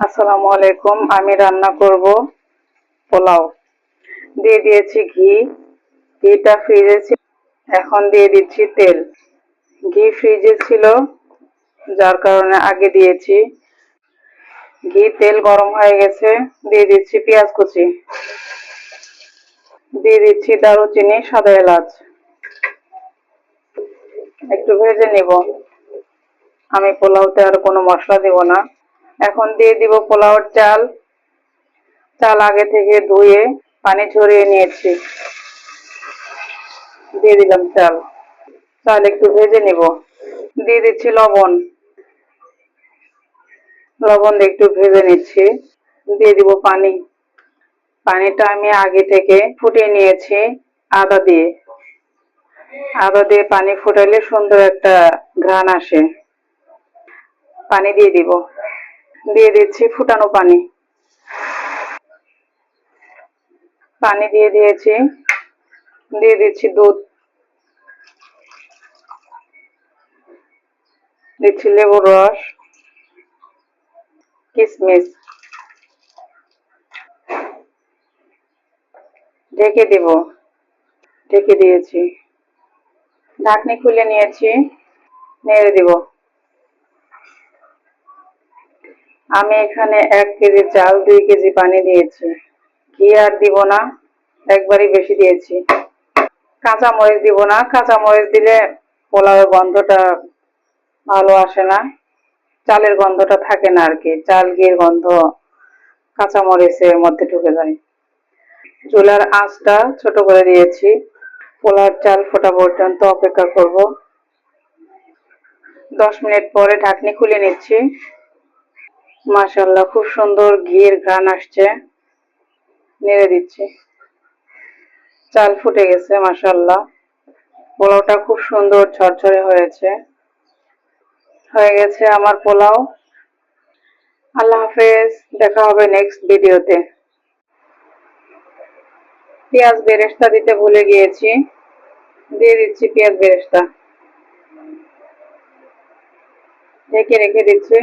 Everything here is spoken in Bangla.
আসসালামু আলাইকুম, আমি রান্না করব পোলাও। দিয়ে দিয়েছি ঘি, ঘিটা ফ্রিজে ছিল, এখন দিয়ে দিচ্ছি তেল। ঘি ফ্রিজে ছিল, যার কারণে আগে দিয়েছি। ঘি, তেল গরম হয়ে গেছে, দিয়ে দিচ্ছি পেঁয়াজ কুচি। দিয়ে দিচ্ছি দারুচিনি, সাদা এলাচ। একটু ভেজে নিব। আমি পোলাওতে আর কোনো মশলা দেব না। এখন দিয়ে দিব পোলাওর চাল। চাল আগে থেকে ধুয়ে পানি ঝরিয়ে নিয়েছি। দিয়ে দিলাম চাল। চাল একটু ভেজে নিব। দিয়ে দিচ্ছি লবণ। লবণ একটু ভেজে নিচ্ছি। দিয়ে দিব পানি। পানিটা আমি আগে থেকে ফুটিয়ে নিয়েছি আদা দিয়ে। আদা দিয়ে পানি ফুটাইলে সুন্দর একটা ঘ্রাণ আসে। পানি দিয়ে দিব। দিয়ে দিচ্ছি ফুটানো পানি। পানি দিয়ে দিয়েছি। দিয়ে দিচ্ছি দুধ। দিচ্ছি লেবুর রস। কিশমিশ ঢেকে দিব। ঢেকে দিয়েছি। ঢাকনি খুলে নিয়েছি। নেড়ে দিব। আমি এখানে এক কেজি চাল, দুই কেজি পানি দিয়েছি। ঘি আর দিব না? একবারই বেশি দিয়েছি। কাঁচা মরিচ দিব না। কাঁচা মরিচ দিলে পোলাওয়ের গন্ধটা ভালো আসে না। চালের গন্ধটা থাকে না আর কি চাল ঘির গন্ধ কাঁচা মরিচের মধ্যে ঢুকে যায়। চুলার আঁচটা ছোট করে দিয়েছি। পোলার চাল ফোটা পর্যন্ত অপেক্ষা করব। দশ মিনিট পরে ঢাকনি খুলে নিচ্ছি। মাশাল্লাহ খুব সুন্দর ঘিয়ের ঘ্রাণ আসছে। নেড়ে দিচ্ছি। চাল ফুটে গেছে মাশাল্লাহ পোলাওটা খুব সুন্দর ঝরঝরে হয়েছে। হয়ে গেছে আমার পোলাও। আল্লাহ হাফেজ, দেখা হবে নেক্সট ভিডিওতে পেঁয়াজ বেরেস্তা দিতে ভুলে গিয়েছি। দিয়ে দিচ্ছি পেঁয়াজ বেরেস্তা। ঢেকে রেখে দিচ্ছি।